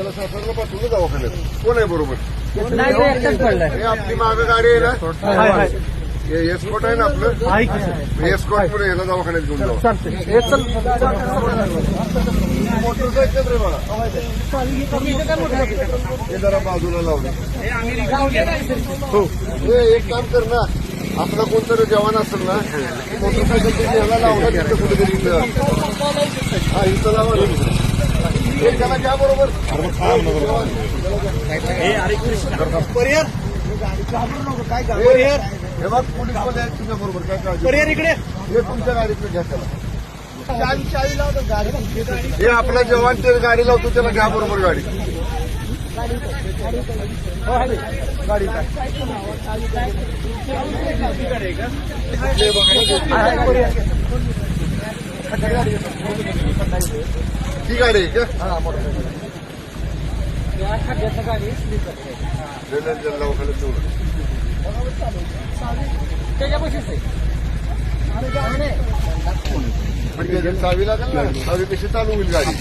त्याला सासरला पाठवलं दवाखान्यात. कोण आहे बरोबर? हे आपली मागं गाडी आहे ना? हे एस्कॉट आहे ना आपलं? एस्कॉटमध्ये याला दवाखान्यात घेऊन जाऊ हे चल. मोटरसायकल रे मला हे जरा बाजूला लावले हो. हे एक काम कर ना. आपला कोणतरी जवान असेल ना मोटरसायकल याला लावला कुठेतरी हा इथं लावा त्याबरोबर हे त्याला घ्या बरोबर हे हे बघ पोलीसमध्ये आहेत तुझ्या बरोबर काय काळजी इकडे हे तुमच्या गाडीतलं घ्या त्याला हे आपला जवान ते गाडी लावतो त्याला घ्या बरोबर गाडी ती गाडी आहे का? जनरल दवाखान्यात तेवढं म्हणजे चावी लागेल ना चावी कशी चालू होईल गाडी.